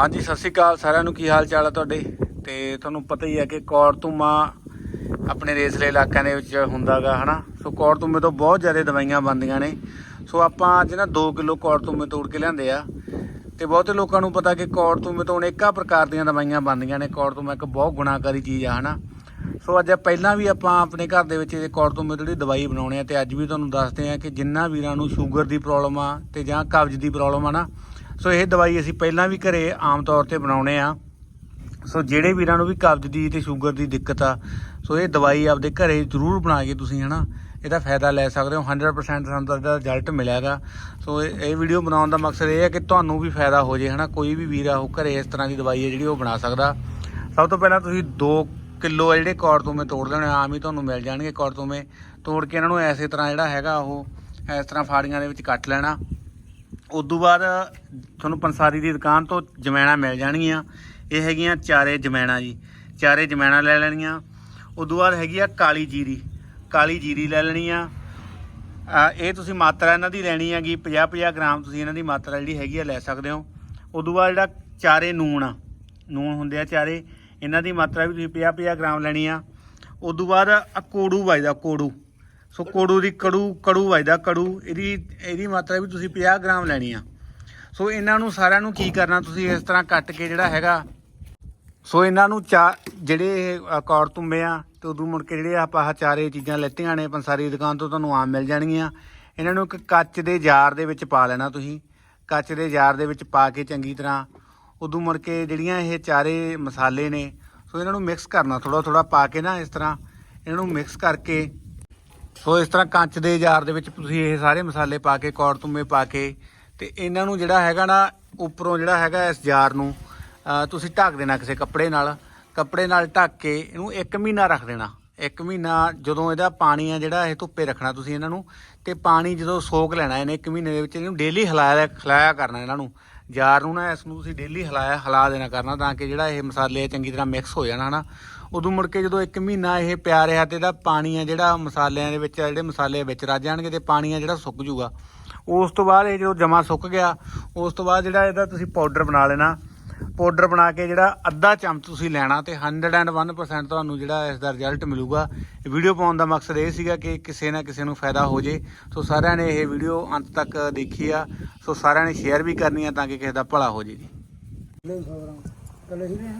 ਹਾਂਜੀ, ਸਤਿ ਸ਼੍ਰੀ ਅਕਾਲ। ਸਾਰਿਆਂ ਨੂੰ ਕੀ ਹਾਲ ਚਾਲ ਹੈ ਤੁਹਾਡੇ? ਤੇ ਤੁਹਾਨੂੰ ਪਤਾ ਹੀ ਹੈ ਕਿ ਕੌੜਤੂਮਾ ਆਪਣੇ ਰੇਸਲੇ ਇਲਾਕਿਆਂ ਦੇ ਵਿੱਚ ਹੁੰਦਾਗਾ, ਹਨਾ? ਸੋ ਕੌੜਤੂਮੇ ਤੋਂ ਬਹੁਤ ਜ਼ਿਆਦਾ ਦਵਾਈਆਂ ਬਣਦੀਆਂ ਨੇ। ਸੋ ਆਪਾਂ ਅੱਜ ਨਾ 2 ਕਿਲੋ ਕੌੜਤੂਮੇ ਤੋੜ ਕੇ ਲਿਆਂਦੇ ਆ। ਤੇ ਬਹੁਤੇ ਲੋਕਾਂ ਨੂੰ ਪਤਾ ਕਿ ਕੌੜਤੂਮੇ ਤੋਂ ਅਨੇਕਾਂ ਪ੍ਰਕਾਰ ਦੀਆਂ ਦਵਾਈਆਂ ਬਣਦੀਆਂ ਨੇ। ਕੌੜਤੂਮਾ ਇੱਕ ਬਹੁਤ ਗੁਣਾਕਾਰੀ ਚੀਜ਼ ਆ, ਹਨਾ? ਸੋ ਅੱਜ ਪਹਿਲਾਂ ਵੀ ਆਪਾਂ ਆਪਣੇ ਘਰ ਦੇ ਵਿੱਚ ਇਹ ਕੌੜਤੂਮੇ ਤੋਂ ਜਿਹੜੀ ਦਵਾਈ ਬਣਾਉਣੇ ਆ, ਤੇ ਅੱਜ ਵੀ ਤੁਹਾਨੂੰ ਦੱਸਦੇ ਆ ਕਿ ਜਿੰਨਾ ਵੀਰਾਂ ਨੂੰ ਸ਼ੂਗਰ ਦੀ ਪ੍ਰੋਬਲਮ ਆ, ਤੇ ਜਾਂ ਕਬਜ਼ ਦੀ ਪ੍ਰੋਬਲਮ ਆ ਨਾ ਸੋ ਇਹ ਦਵਾਈ ਅਸੀਂ ਪਹਿਲਾਂ ਵੀ ਘਰੇ ਆਮ ਤੌਰ ਤੇ ਬਣਾਉਣੇ ਆ। ਸੋ ਜਿਹੜੇ ਵੀਰਾਂ ਨੂੰ ਵੀ ਕਬਜ਼ ਦੀ ਤੇ ਸ਼ੂਗਰ ਦੀ ਦਿੱਕਤ ਆ, ਸੋ ਇਹ ਦਵਾਈ ਆਪਦੇ ਘਰੇ ਜ਼ਰੂਰ ਬਣਾ ਕੇ ਤੁਸੀਂ ਹਨਾ, ਇਹਦਾ ਫਾਇਦਾ ਲੈ ਸਕਦੇ ਹੋ 100% ਸਾਨੂੰ ਤਾਂ ਇਹਦਾ ਰਿਜ਼ਲਟ ਮਿਲਿਆਗਾ। ਸੋ ਇਹ ਇਹ ਵੀਡੀਓ ਬਣਾਉਣ ਦਾ ਮਕਸਦ ਇਹ ਹੈ ਕਿ ਤੁਹਾਨੂੰ ਵੀ ਫਾਇਦਾ ਹੋ ਜੇ ਹਨਾ, ਕੋਈ ਵੀ ਵੀਰ ਆ, ਉਹ ਘਰੇ ਇਸ ਤਰ੍ਹਾਂ ਦੀ ਦਵਾਈ ਹੈ ਜਿਹੜੀ ਉਹ ਬਣਾ ਸਕਦਾ। ਸਭ ਤੋਂ ਪਹਿਲਾਂ ਤੁਸੀਂ 2 ਕਿਲੋ ਆ ਜਿਹੜੇ ਕੌੜਤੂਮੇ ਤੋੜ ਲੈਣੇ, ਆਮ ਹੀ ਤੁਹਾਨੂੰ ਮਿਲ ਜਾਣਗੇ ਕੌੜਤੂਮੇ ਤੋੜ ਕੇ ਇਹਨਾਂ ਨੂੰ ਐਸੇ ਤਰ੍ਹਾਂ ਜਿਹੜਾ ਹੈਗਾ ਉਹ, ਇਸ ਤਰ੍ਹਾਂ ਫਾੜੀਆਂ ਦੇ ਵਿੱਚ ਕੱਟ ਲੈਣਾ। ਉਦੋਂ ਬਾਅਦ ਤੁਹਾਨੂੰ ਪੰਸਾਰੀ ਦੀ ਦੁਕਾਨ ਤੋਂ ਜਮੈਣਾ ਮਿਲ ਜਾਣਗੀਆਂ। ਇਹ ਹੈਗੀਆਂ ਚਾਰੇ ਜਮੈਣਾ ਜੀ। ਚਾਰੇ ਜਮੈਣਾ ਲੈ ਲੈਣੀਆਂ। ਉਦੋਂ ਬਾਅਦ ਹੈਗੀ ਆ ਕਾਲੀ ਜੀਰੀ। ਕਾਲੀ ਜੀਰੀ ਲੈ ਲੈਣੀ ਆ। ਇਹ ਤੁਸੀਂ ਮਾਤਰਾ ਇਹਨਾਂ ਦੀ ਲੈਣੀ ਹੈਗੀ 50 50 ਗ੍ਰਾਮ ਤੁਸੀਂ ਇਹਨਾਂ ਦੀ ਮਾਤਰਾ ਜਿਹੜੀ ਹੈਗੀ ਆ ਲੈ ਸਕਦੇ ਹੋ। ਉਦੋਂ ਬਾਅਦ ਜਿਹੜਾ ਚਾਰੇ ਨੂਣ ਆ, ਨੂਣ ਹੁੰਦੇ ਆ ਚਾਰੇ, ਇਹਨਾਂ ਦੀ ਮਾਤਰਾ ਵੀ ਤੁਸੀਂ 50 50 ਗ੍ਰਾਮ ਲੈਣੀ ਆ। ਉਦੋਂ ਬਾਅਦ ਕੋੜੂ ਵੱਜਦਾ, ਕੋੜੂ। ਸੋ ਕੋੜੂ ਦੀ ਕੜੂ ਕੜੂ ਵੱਜਦਾ ਕੜੂ, ਇਹਦੀ ਇਹਦੀ ਮਾਤਰਾ ਵੀ ਤੁਸੀਂ 50 ਗ੍ਰਾਮ ਲੈਣੀ ਆ। ਸੋ ਇਹਨਾਂ ਨੂੰ ਸਾਰਿਆਂ ਨੂੰ ਕੀ ਕਰਨਾ ਤੁਸੀਂ ਇਸ ਤਰ੍ਹਾਂ ਕੱਟ ਕੇ ਜਿਹੜਾ ਹੈਗਾ, ਸੋ ਇਹਨਾਂ ਨੂੰ ਚਾ, ਜਿਹੜੇ ਇਹ ਕੌੜ ਤੁੰਬੇ ਆ ਤੇ ਉਦੋਂ ਮੁੜ ਕੇ ਜਿਹੜੇ ਆਪਾਂ ਆਹ ਚਾਰੇ ਚੀਜ਼ਾਂ ਲੈਤੀਆਂ ਨੇ, ਪੰਸਾਰੀ ਦੁਕਾਨ ਤੋਂ ਤੁਹਾਨੂੰ ਆਮ ਮਿਲ ਜਾਣਗੀਆਂ। ਇਹਨਾਂ ਨੂੰ ਇੱਕ ਕੱਚ ਦੇ ਜਾਰ ਦੇ ਵਿੱਚ ਪਾ ਲੈਣਾ ਤੁਸੀਂ। ਕੱਚ ਦੇ ਜਾਰ ਦੇ ਵਿੱਚ ਪਾ ਕੇ ਚੰਗੀ ਤਰ੍ਹਾਂ ਉਦੋਂ ਮੁੜ ਕੇ ਜਿਹੜੀਆਂ ਇਹ ਚਾਰੇ ਮਸਾਲੇ ਨੇ, ਸੋ ਇਹਨਾਂ ਨੂੰ ਮਿਕਸ ਕਰਨਾ ਥੋੜਾ ਥੋੜਾ ਪਾ ਕੇ ਨਾ ਇਸ ਤਰ੍ਹਾਂ, ਇਹਨਾਂ ਨੂੰ ਮਿਕਸ ਕਰਕੇ ਸੋ ਇਸ ਤਰ੍ਹਾਂ ਕੰਚ ਦੇ ਜਾਰ ਦੇ ਵਿੱਚ ਤੁਸੀਂ ਇਹ ਸਾਰੇ ਮਸਾਲੇ ਪਾ ਕੇ ਕੌੜ ਤੁੰਬੇ ਪਾ ਕੇ ਤੇ ਇਹਨਾਂ ਨੂੰ ਜਿਹੜਾ ਹੈਗਾ ਨਾ ਉੱਪਰੋਂ ਜਿਹੜਾ ਹੈਗਾ ਇਸ ਜਾਰ ਨੂੰ ਤੁਸੀਂ ਢੱਕ ਦੇਣਾ ਕਿਸੇ ਕੱਪੜੇ ਨਾਲ। ਕੱਪੜੇ ਨਾਲ ਢੱਕ ਕੇ ਇਹਨੂੰ 1 ਮਹੀਨਾ ਰੱਖ ਦੇਣਾ। 1 ਮਹੀਨਾ ਜਦੋਂ ਇਹਦਾ ਪਾਣੀ ਆ ਜਿਹੜਾ ਇਹ ਧੁੱਪੇ ਰੱਖਣਾ ਤੁਸੀਂ ਇਹਨਾਂ ਨੂੰ ਤੇ ਪਾਣੀ ਜਦੋਂ ਸੋਕ ਲੈਣਾ ਇਹਨੇ 1 ਮਹੀਨੇ ਦੇ ਵਿੱਚ ਇਹਨੂੰ ਡੇਲੀ ਹਿਲਾਇਆ ਖਿਲਾਇਆ ਕਰਨਾ ਇਹਨਾਂ ਨੂੰ। ਜਾਰ ਨੂੰ ਨਾ ਇਸ ਨੂੰ ਤੁਸੀਂ ਡੇਲੀ ਹਿਲਾਇਆ ਹਿਲਾ ਦੇਣਾ ਕਰਨਾ ਤਾਂ ਕਿ ਜਿਹੜਾ ਇਹ ਮਸਾਲੇ ਆ ਚੰਗੀ ਤਰ੍ਹਾਂ ਮਿਕਸ ਹੋ ਜਾਣ ਹਨਾ? ਉਦੋਂ ਮੁੜ ਕੇ ਜਦੋਂ 1 ਮਹੀਨਾ ਇਹ ਪਿਆ ਰਿਹਾ ਤੇ ਇਹਦਾ ਪਾਣੀ ਆ ਜਿਹੜਾ ਮਸਾਲਿਆਂ ਦੇ ਵਿੱਚ ਆ, ਜਿਹੜੇ ਮਸਾਲੇ ਵਿੱਚ ਰੱਜ ਜਾਣਗੇ ਤੇ ਪਾਣੀ ਆ ਜਿਹੜਾ ਸੁੱਕ ਜੂਗਾ ਉਸ ਤੋਂ ਬਾਅਦ ਇਹ ਜਦੋਂ ਜਮਾ ਸੁੱਕ ਗਿਆ ਉਸ ਤੋਂ ਬਾਅਦ ਜਿਹੜਾ ਇਹਦਾ ਤੁਸੀਂ ਪਾਊਡਰ ਬਣਾ ਲੈਣਾ। ਪਾਊਡਰ ਬਣਾ ਕੇ ਜਿਹੜਾ ਅੱਧਾ ਚਮਚ ਤੁਸੀਂ ਲੈਣਾ ਤੇ 101% ਤੁਹਾਨੂੰ ਜਿਹੜਾ ਇਸ ਦਾ ਰਿਜ਼ਲਟ ਮਿਲੂਗਾ। ਵੀਡੀਓ ਪਾਉਣ ਦਾ ਮਕਸਦ ਇਹ ਸੀਗਾ ਕਿ ਕਿਸੇ ਨਾ ਕਿਸੇ ਨੂੰ ਫਾਇਦਾ ਹੋ ਜੇ। ਸੋ ਸਾਰਿਆਂ ਨੇ ਇਹ ਵੀਡੀਓ ਅੰਤ ਤੱਕ ਦੇਖੀ ਆ। ਸੋ ਸਾਰਿਆਂ ਨੇ ਸ਼ੇਅਰ ਵੀ ਕਰਨੀ ਆ ਤਾਂ ਕਿ ਕਿਸੇ ਦਾ ਭਲਾ ਹੋ ਜੇ ਜੀ। Kilo 100 gram. ਕੱਲੇ ਹੀ ਨੇ ਹੈ?